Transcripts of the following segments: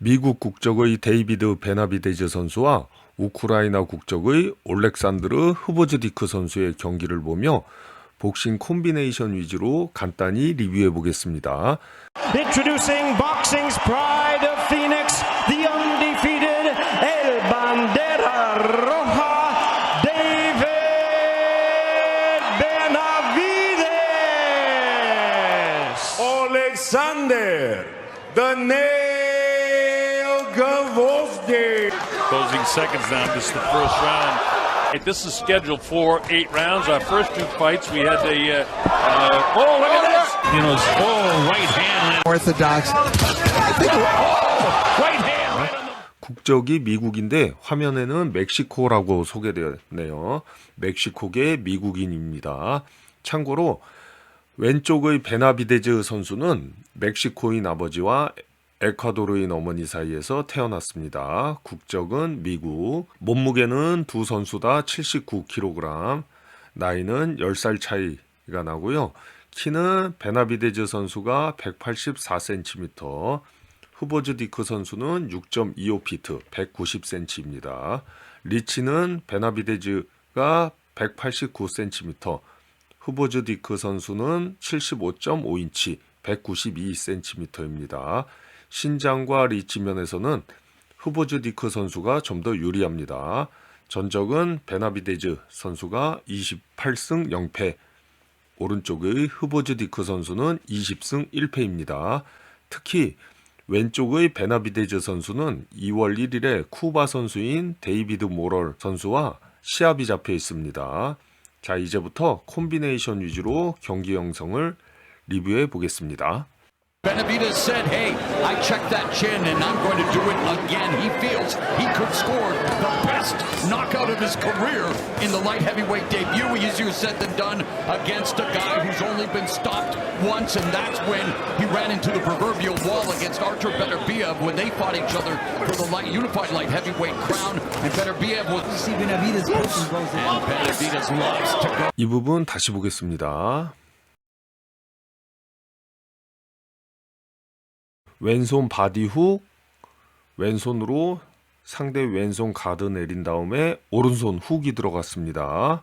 미국 국적의 데이비드 베나비데즈 선수와 우크라이나 국적의 올렉산드르 흐버즈디크 선수의 경기를 보며 복싱 콤비네이션 위주로 간단히 리뷰해 보겠습니다. Introducing boxing's pride of Phoenix, the undefeated El Bandera Roja, David Benavides. Alexander, the Gvozdy. Closing seconds now. This is the first round. Hey, This is scheduled for eight rounds. Our first two fights, we had the. Uh, uh, oh, look at this! You know, oh, right hand, Orthodox. right hand, right the. 국적이 미국인데 화면에는 멕시코라고 소개되었네요. 멕시코계 미국인입니다. 참고로 왼쪽의 베나비데즈 선수는 멕시코인 아버지와 에콰도르인 어머니 사이에서 태어났습니다. 국적은 미국. 몸무게는 두 선수 다 79kg. 나이는 10살 차이가 나고요. 키는 베나비데즈 선수가 184cm, 후보즈 디크 선수는 6.25피트, 190cm입니다. 리치는 베나비데즈가 189cm, 후보즈 디크 선수는 75.5인치, 192cm입니다. 신장과 리치 면에서는 후보즈 디크 선수가 좀 더 유리합니다. 전적은 베나비데즈 선수가 28승 0패, 오른쪽의 후보즈 디크 선수는 20승 1패입니다. 특히 왼쪽의 베나비데즈 선수는 2월 1일에 쿠바 선수인 데이비드 모럴 선수와 시합이 잡혀 있습니다. 자, 이제부터 콤비네이션 위주로 경기 영상을 리뷰해 보겠습니다. Benavides said, hey, I checked that chin and I'm going to do it again. He feels he could score the best knockout of his career in the light heavyweight debut. Easier said than done against a guy who's only been stopped once, and that's when he ran into the proverbial wall against Artur Beterbiev when they fought each other for the light, unified light heavyweight crown. And Beterbiev was... See Benavides pushing goes in. And Benavides loves to go. 이 부분 다시 보겠습니다. 왼손 바디 훅, 왼손으로 상대 왼손 가드 내린 다음에 오른손 훅이 들어갔습니다.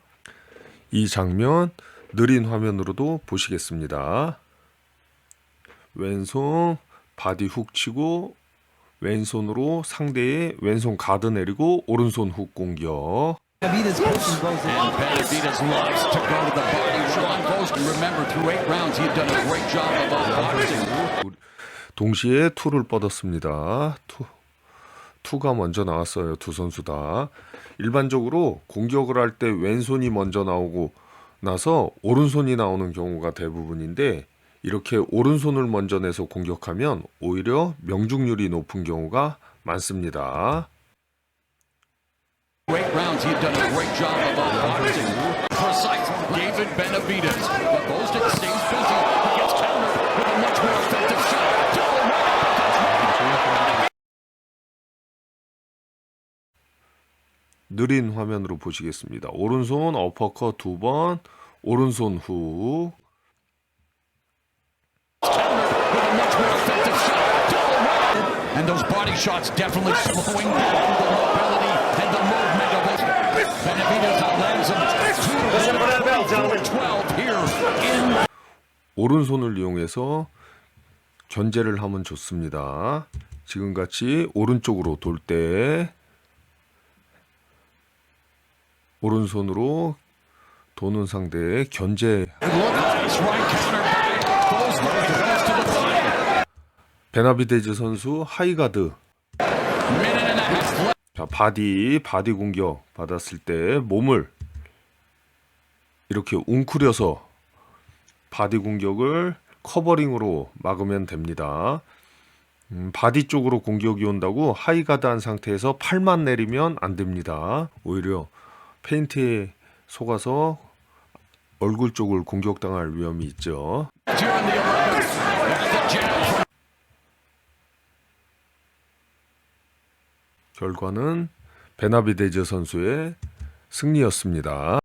이 장면 느린 화면으로도 보시겠습니다. 왼손 바디 훅 치고 왼손으로 상대의 왼손 가드 내리고 오른손 훅 공격. Benavides pushing goes in. And Benavides loves to go to the body. Sean Bost, remember, through eight rounds, he had done a great job of boxing. 동시에 투를 뻗었습니다. 투, 투가 먼저 나왔어요. 두 선수 다. 일반적으로 공격을 할 때 왼손이 먼저 나오고 나서 오른손이 나오는 경우가 대부분인데 이렇게 오른손을 먼저 내서 공격하면 오히려 명중률이 높은 경우가 많습니다. Eight rounds, he had done a great job of boxing. Precise David Benavides. But Bost 느린 화면으로 보시겠습니다. 오른손 어퍼컷 두 번, 오른손 훅, with a much more effective shot. Double right. And those body shots definitely slowing down the mobility and the movement of it. Benavides lands him. Two, 12 here in 오른손을 이용해서 견제를 하면 좋습니다. 지금같이 오른쪽으로 돌 때 오른손으로 도는 상대의 견제. 베나비데즈 선수 하이가드. 자, 바디 바디 공격 받았을 때 몸을 이렇게 웅크려서 바디 공격을 커버링으로 막으면 됩니다. 음, 바디 쪽으로 공격이 온다고 하이가드 한 상태에서 팔만 내리면 안 됩니다. 오히려 페인트에 속아서 얼굴 쪽을 공격당할 위험이 있죠. During the 11th. The jab 결과는 베나비데즈 선수의 승리였습니다.